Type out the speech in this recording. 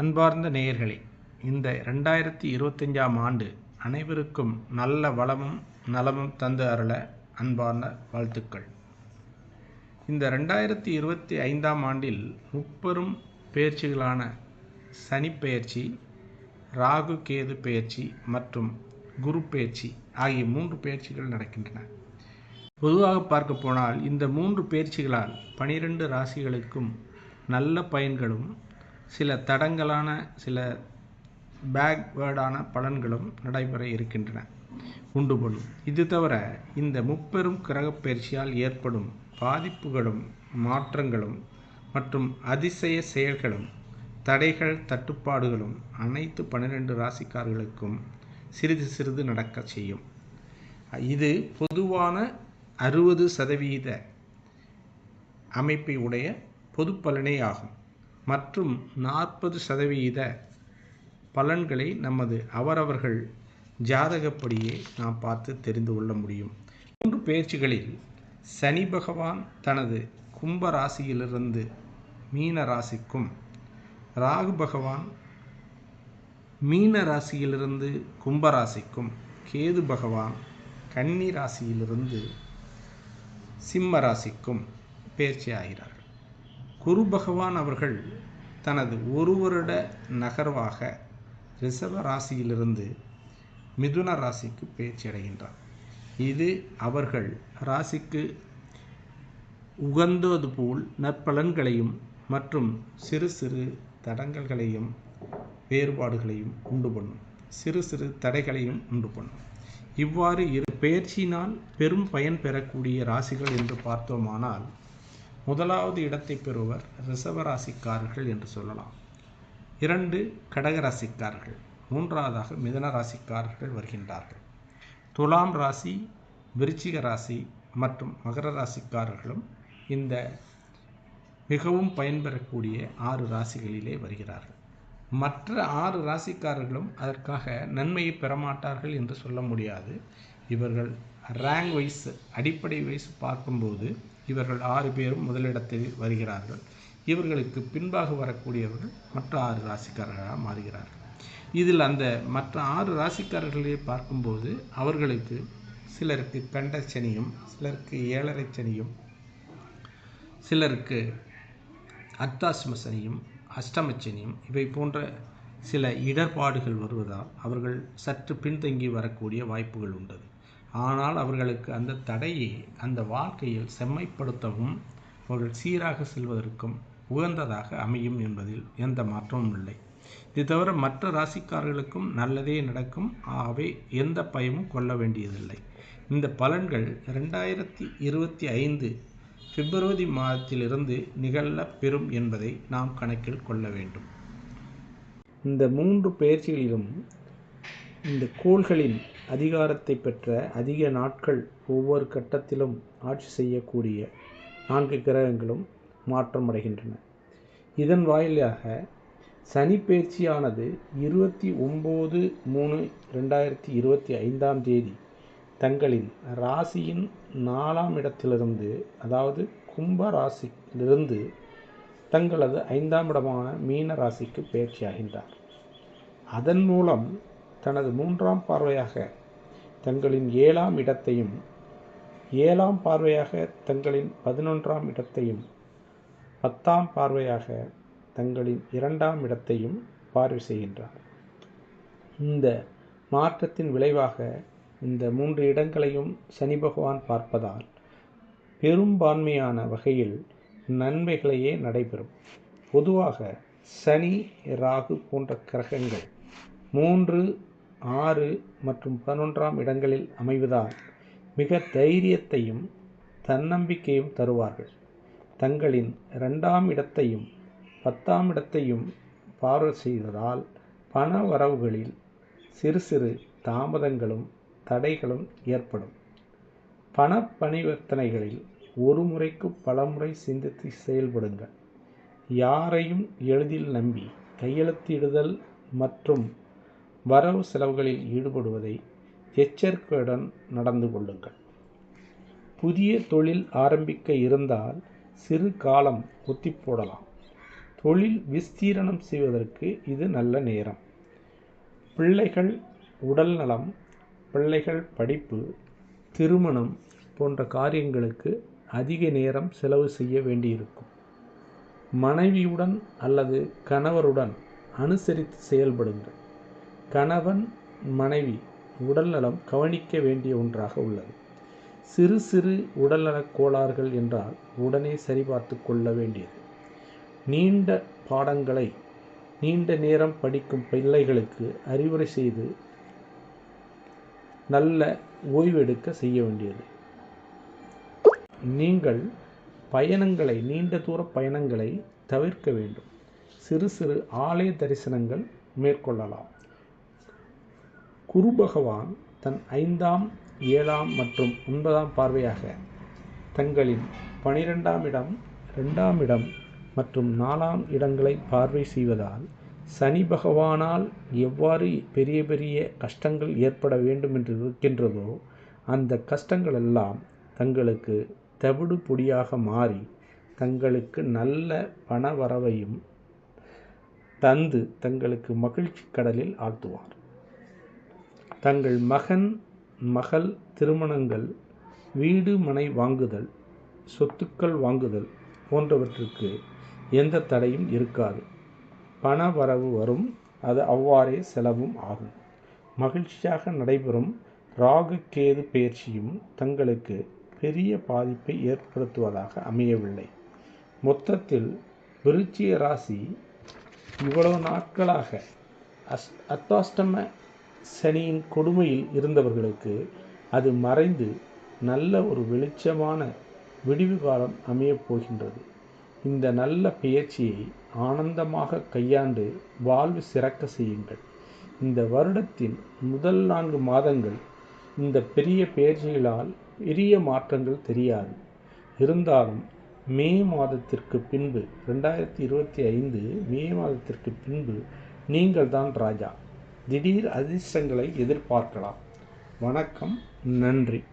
அன்பார்ந்த நேயர்களே இந்த ரெண்டாயிரத்தி இருபத்தஞ்சாம் ஆண்டு அனைவருக்கும் நல்ல வளமும் நலமும் தந்து அருள அன்பார்ந்த வாழ்த்துக்கள். இந்த ரெண்டாயிரத்தி இருபத்தி ஐந்தாம் ஆண்டில் முப்பெரும் பெயர்ச்சிகளான சனிப்பெயர்ச்சி ராகு கேது பெயர்ச்சி மற்றும் குரு பெயர்ச்சி ஆகிய மூன்று பெயர்ச்சிகள் நடக்கின்றன. பொதுவாக பார்க்க போனால் இந்த மூன்று பெயர்ச்சிகளால் பனிரெண்டு ராசிகளுக்கும் நல்ல பயன்களும் சில தடங்கலான சில பேக்வேர்டான பலன்களும் நடைபெற இருக்கின்றன. உண்டு பண்ணும் இது தவிர இந்த முப்பெரும் கிரகப்பயிற்சியால் ஏற்படும் பாதிப்புகளும் மாற்றங்களும் மற்றும் அதிசய செயல்களும் தடைகள் தட்டுப்பாடுகளும் அனைத்து பன்னிரெண்டு ராசிக்காரர்களுக்கும் சிறிது சிறிது நடக்க செய்யும். இது பொதுவான அறுபது சதவீத அமைப்பை உடைய பொது பலனே ஆகும். மற்றும் நாற்பது சதவீத பலன்களை நமது அவரவர்கள் ஜாதகப்படியே நாம் பார்த்து தெரிந்து கொள்ள முடியும். மூன்று பேச்சுகளில் சனி பகவான் தனது கும்ப ராசியிலிருந்து மீன ராசிக்கும் ராகு பகவான் மீன ராசியிலிருந்து கும்பராசிக்கும் கேது பகவான் கன்னி ராசியிலிருந்து சிம்ம ராசிக்கும் பேர்ச்சி ஆகிறார்கள் குரு பகவான் அவர்கள் தனது ஒரு வருட நகர்வாக ரிஷப ராசியிலிருந்து மிதுன ராசிக்கு பேச்சு அடைகின்றார். இது அவர்கள் ராசிக்கு உகந்தது போல் நற்பலன்களையும் மற்றும் சிறு சிறு தடங்கல்களையும் வேறுபாடுகளையும் உண்டு பண்ணும். சிறு சிறு தடைகளையும் உண்டு பண்ணும். இவ்வாறு இரு பெயர்ச்சியினால் பெரும் பயன் பெறக்கூடிய ராசிகள் என்று பார்த்தோமானால் முதலாவது இடத்தை பெறுவர் ரிசவராசிக்காரர்கள் என்று சொல்லலாம். இரண்டு கடகராசிக்காரர்கள். மூன்றாவதாக மிதன ராசிக்காரர்கள் வருகின்றார்கள். துலாம் ராசி விருச்சிக ராசி மற்றும் மகர ராசிக்காரர்களும் இந்த மிகவும் பயன்பெறக்கூடிய ஆறு ராசிகளிலே வருகிறார்கள். மற்ற ஆறு ராசிக்காரர்களும் அதற்காக நன்மையை பெறமாட்டார்கள் என்று சொல்ல முடியாது. இவர்கள் ரேங்க் வைஸ் அடிப்படை வைஸ் பார்க்கும்போது இவர்கள் ஆறு பேரும் முதலிடத்தில் வருகிறார்கள். இவர்களுக்கு பின்பாக வரக்கூடியவர்கள் மற்ற ஆறு ராசிக்காரர்களாக மாறுகிறார்கள். இதில் அந்த மற்ற ஆறு ராசிக்காரர்களே பார்க்கும்போது அவர்களுக்கு சிலருக்கு கண்ட சனியும் சிலருக்கு ஏழரை சனியும் சிலருக்கு அர்த்தாசிம சனியும் அஷ்டமச்சனியும் இவை போன்ற சில இடர்பாடுகள் வருவதால் அவர்கள் சற்று பின்தங்கி வரக்கூடிய வாய்ப்புகள் உண்டது ஆனால் அவர்களுக்கு அந்த தடையை அந்த வாழ்க்கையில் செம்மைப்படுத்தவும் அவர்கள் சீராக செல்வதற்கும் உகந்ததாக அமையும் என்பதில் எந்த மாற்றமும் இல்லை. இது தவிர மற்ற ராசிக்காரர்களுக்கும் நல்லதே நடக்கும். ஆகவே எந்த பயமும் கொள்ள வேண்டியதில்லை. இந்த பலன்கள் ரெண்டாயிரத்தி இருபத்தி ஐந்து பிப்ரவரி மாதத்திலிருந்து நிகழ பெறும் என்பதை நாம் கணக்கில் கொள்ள வேண்டும். இந்த மூன்று பயிற்சிகளிலும் இந்த கோள்களின் அதிகாரத்தை பெற்ற அதிக நாட்கள் ஒவ்வொரு கட்டத்திலும் ஆட்சி செய்யக்கூடிய நான்கு கிரகங்களும் மாற்றமடைகின்றன. இதன் வாயிலாக சனி பயிற்சியானது இருபத்தி ஒம்பது மூணு ரெண்டாயிரத்தி இருபத்தி ஐந்தாம் தேதி தங்களின் ராசியின் நாலாம் இடத்திலிருந்து அதாவது கும்ப ராசியிலிருந்து தங்களது ஐந்தாம் இடமான மீன ராசிக்கு பயிற்சியாகின்றார் அதன் மூலம் தனது மூன்றாம் பார்வையாக தங்களின் ஏழாம் இடத்தையும் ஏழாம் பார்வையாக தங்களின் பதினொன்றாம் இடத்தையும் பத்தாம் பார்வையாக தங்களின் இரண்டாம் இடத்தையும் பார்வை செய்கின்றார். இந்த மாற்றத்தின் விளைவாக இந்த மூன்று இடங்களையும் சனி பகவான் பார்ப்பதால் பெரும்பான்மையான வகையில் நன்மைகளையே நடைபெறும். பொதுவாக சனி ராகு போன்ற கிரகங்கள் மூன்று ஆறு மற்றும் பதினொன்றாம் இடங்களில் அமைவதால் மிக தைரியத்தையும் தன்னம்பிக்கையும் தருவார்கள். தங்களின் இரண்டாம் இடத்தையும் பத்தாம் இடத்தையும் பார்வை செய்வதால் பண வரவுகளில் சிறு சிறு தாமதங்களும் தடைகளும் ஏற்படும். பண பரிவர்த்தனைகளில் ஒரு முறைக்கு பலமுறை சிந்தித்து செயல்படுங்கள். யாரையும் எளிதில் நம்பி கையெழுத்திடுதல் மற்றும் வரவு செலவுகளில் ஈடுபடுவதை எச்சரிக்கையுடன் நடந்து கொள்ளுங்கள். புதிய தொழில் ஆரம்பிக்க இருந்தால் சிறு காலம் ஒத்தி போடலாம் தொழில் விஸ்தீரணம் செய்வதற்கு இது நல்ல நேரம். பிள்ளைகள் உடல் நலம் பிள்ளைகள் படிப்பு திருமணம் போன்ற காரியங்களுக்கு அதிக நேரம் செலவு செய்ய வேண்டியிருக்கும். மனைவியுடன் அல்லது கணவருடன் அனுசரித்து செயல்படுங்கள். கணவன் மனைவி உடல்நலம் கவனிக்க வேண்டிய ஒன்றாக உள்ளது. சிறு சிறு உடல்நலக் கோளாறுகள் என்றால் உடனே சரிபார்த்து கொள்ள வேண்டியது. நீண்ட பாடங்களை நீண்ட நேரம் படிக்கும் பிள்ளைகளுக்கு அறிவுரை செய்து நல்ல ஓய்வெடுக்க செய்ய வேண்டியது. நீங்கள் பயணங்களை நீண்ட தூர பயணங்களை தவிர்க்க வேண்டும். சிறு சிறு ஆலய தரிசனங்கள் மேற்கொள்ளலாம். குரு பகவான் தன் ஐந்தாம் ஏழாம் மற்றும் ஒன்பதாம் பார்வையாக தங்களின் பனிரெண்டாம் இடம் ரெண்டாம் இடம் மற்றும் நாலாம் இடங்களை பார்வை செய்வதால் சனி பகவானால் எவ்வாறு பெரிய பெரிய கஷ்டங்கள் ஏற்பட வேண்டும் என்று இருக்கின்றதோ அந்த கஷ்டங்கள் எல்லாம் தங்களுக்கு தவிடு பொடியாக மாறி தங்களுக்கு நல்ல பண வரவையும் தந்து தங்களுக்கு மகிழ்ச்சி கடலில் ஆழ்த்துவார். தங்கள் மகன் மகள் திருமணங்கள் வீடு மனை வாங்குதல் சொத்துக்கள் வாங்குதல் போன்றவற்றுக்கு எந்த தடையும் இருக்காது. பண வரவு வரும் அது அவ்வாறே செலவும் ஆகும். மகிழ்ச்சியாக நடைபெறும் ராகு கேது பயிற்சியும் தங்களுக்கு பெரிய பாதிப்பை ஏற்படுத்துவதாக அமையவில்லை. மொத்தத்தில் விருச்சிய ராசி இவ்வளவு நாட்களாக அஸ் அத்தாஷ்டம சனியின் கொடுமையில் இருந்தவர்களுக்கு அது மறைந்து நல்ல ஒரு வெளிச்சமான விடிவு காலம் அமையப் போகின்றது. இந்த நல்ல பெயர்ச்சியை ஆனந்தமாக கையாண்டு வாழ்வு சிறக்க செய்யுங்கள். இந்த வருடத்தின் முதல் நான்கு மாதங்கள் இந்த பெரிய பெயர்ச்சிகளால் பெரிய மாற்றங்கள் தெரியாது. இருந்தாலும் மே மாதத்திற்கு பின்பு ரெண்டாயிரத்தி இருபத்தி ஐந்து மே மாதத்திற்கு பின்பு நீங்கள் தான் ராஜா. திடீர் அதிர்ஷ்டங்களை எதிர்பார்க்கலாம். வணக்கம் நன்றி.